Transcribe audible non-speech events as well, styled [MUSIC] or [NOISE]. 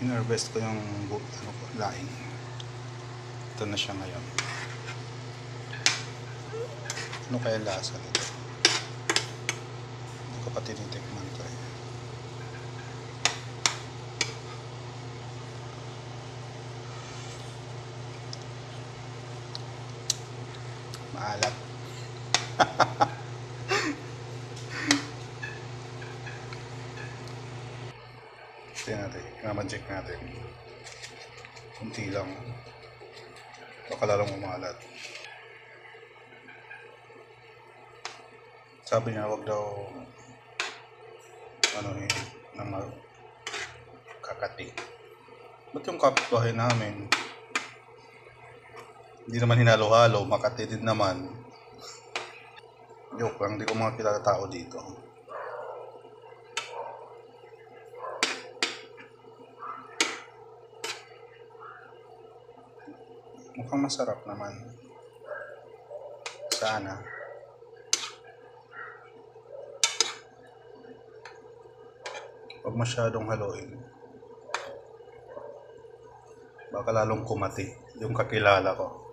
Hinarvest ko yung ano laing. Ito na siya ngayon. Ano kaya lasa nito? Hindi ko pa tinitikman ko eh. Maalat. [LAUGHS] Tingnan natin. Naman-check natin. Kunti lang. Baka lalong umalat. Sabi niya, wag daw ano eh, mag kakati. Ba't yung kapitbahay namin? Hindi naman hinalo-halo, makati din naman. Joke lang, hindi ko mga kilala tao dito. Mukhang masarap naman. Sana. Huwag masyadong haluin. Baka lalong kumati yung kakilala ko.